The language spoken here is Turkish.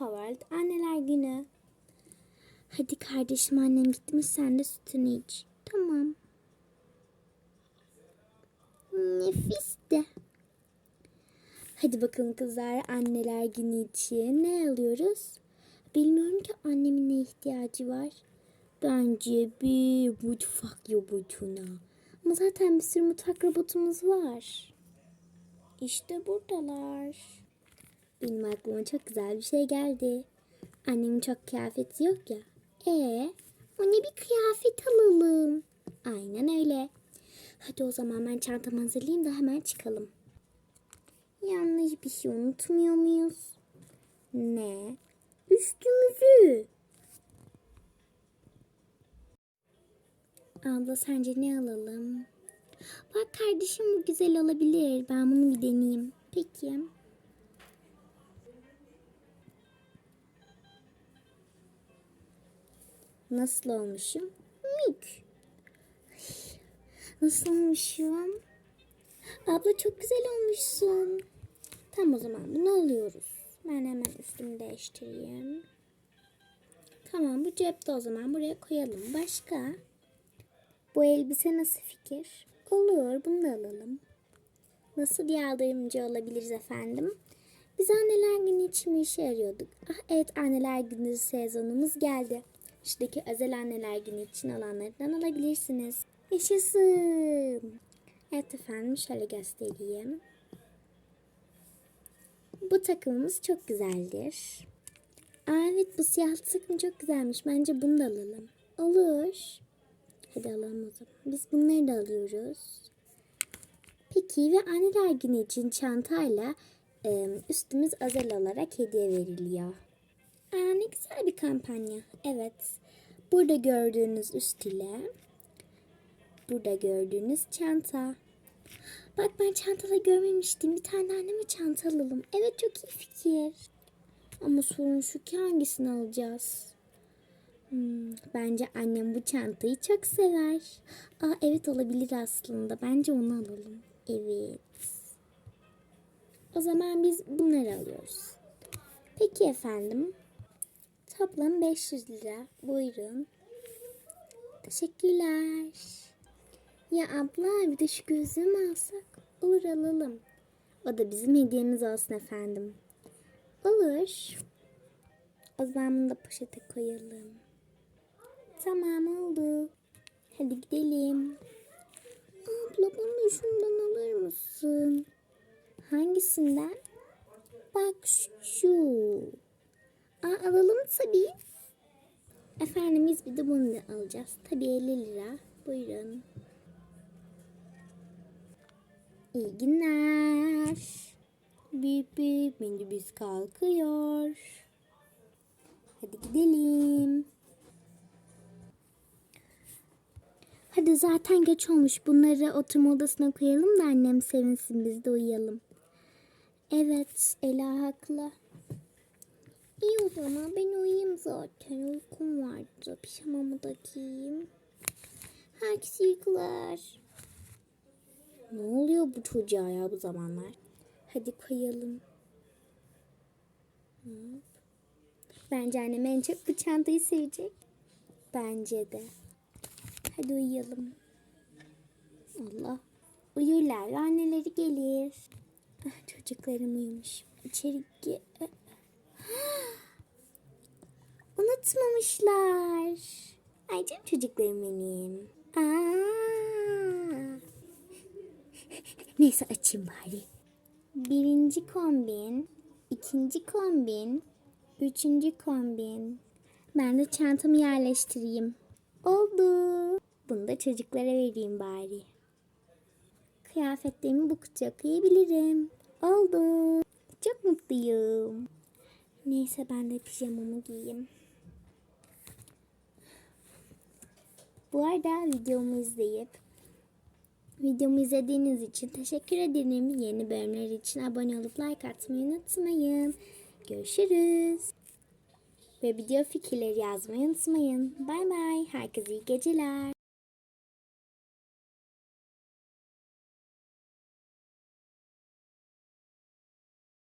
kahvaltı anneler günü. Hadi kardeşim annem gitmiş sen de sütünü iç. Tamam. Nefis de. Hadi bakalım kızlar anneler günü için ne alıyoruz? Bilmiyorum ki annemin ne ihtiyacı var. Bence bir mutfak robotuna. Ama zaten bir sürü mutfak robotumuz var. İşte buradalar. Benim aklıma çok güzel bir şey geldi. Annemin çok kıyafeti yok ya. Ee, ona bir kıyafet alalım. Aynen öyle. Hadi o zaman ben çantamı hazırlayayım da hemen çıkalım. Yanlış bir şey unutmuyor muyuz? Ne? Üstümüzü. Abla sence ne alalım? Bak kardeşim bu güzel olabilir. Ben bunu bir deneyeyim. Peki. Nasıl olmuşum? Mük. Nasıl olmuşum? Abla çok güzel olmuşsun. Tamam o zaman bunu alıyoruz. Ben hemen üstümü değiştireyim. Tamam bu cepte o zaman buraya koyalım. Başka? Bu elbise nasıl fikir? Olur bunu da alalım. Nasıl yardımcı olabiliriz efendim? Biz anneler günü için bir işe arıyorduk. Ah evet anneler günü sezonumuz geldi. Şuradaki özel anneler günü için olanlardan alabilirsiniz. Yaşasın. Evet efendim şöyle göstereyim. Bu takımımız çok güzeldir. Aa, evet bu siyah takım çok güzelmiş. Bence bunu da alalım. Olur. Hadi alalım o zaman. Biz bunları da alıyoruz. Peki ve anneler günü için çantayla üstümüz özel olarak hediye veriliyor. Aa, ne güzel bir kampanya. Evet. Burada gördüğünüz üst ile burada gördüğünüz çanta. Bak ben çantada görmemiştim. Bir tane anneme çanta alalım. Evet çok iyi fikir. Ama sorun şu ki hangisini alacağız? Hmm, bence annem bu çantayı çok sever. Aa evet olabilir aslında. Bence onu alalım. Evet. O zaman biz bunları alıyoruz. Peki efendim. Toplam 500 lira. Buyurun. Teşekkürler. Ya abla bir de şu gözlüğü mü alsak? Olur alalım. O da bizim hediyemiz olsun efendim. Olur. O zaman bunu da poşete koyalım. Tamam oldu. Hadi gidelim. Abla bana şundan alır mısın? Hangisinden? Bak şu. Aa, alalım tabii. Efendim biz bir de bunu da alacağız. Tabii 50 lira. Buyurun. İyi günler. Bip bip minibüs kalkıyor. Hadi gidelim. Hadi zaten geç olmuş. Bunları oturma odasına koyalım da annem sevinsin biz de uyuyalım. Evet Ela haklı. İyi o zaman ben uyuyayım zaten. Uykum vardı. Pijamamı da giyeyim. Herkese uykular. Ne oluyor bu çocuğa ya bu zamanlar? Hadi koyalım. Bence annem en çok bu çantayı sevecek. Bence de. Hadi uyuyalım. Allah. Uyurlar anneleri gelir. Ah, çocuklarım uyumuş. İçeri Unutmamışlar. Ay canım çocuklarım benim. Aa. Neyse açayım bari. Birinci kombin, ikinci kombin, üçüncü kombin. Ben de çantamı yerleştireyim. Oldu. Bunu da çocuklara vereyim bari. Kıyafetlerimi bu kutuya koyabilirim. Oldu. Çok mutluyum. Neyse ben de pijamamı giyeyim. Bu arada videomu izleyip videomu izlediğiniz için teşekkür ederim. Yeni bölümler için abone olup like atmayı unutmayın. Görüşürüz. Ve video fikirleri yazmayı unutmayın. Bay bay. Herkese iyi geceler.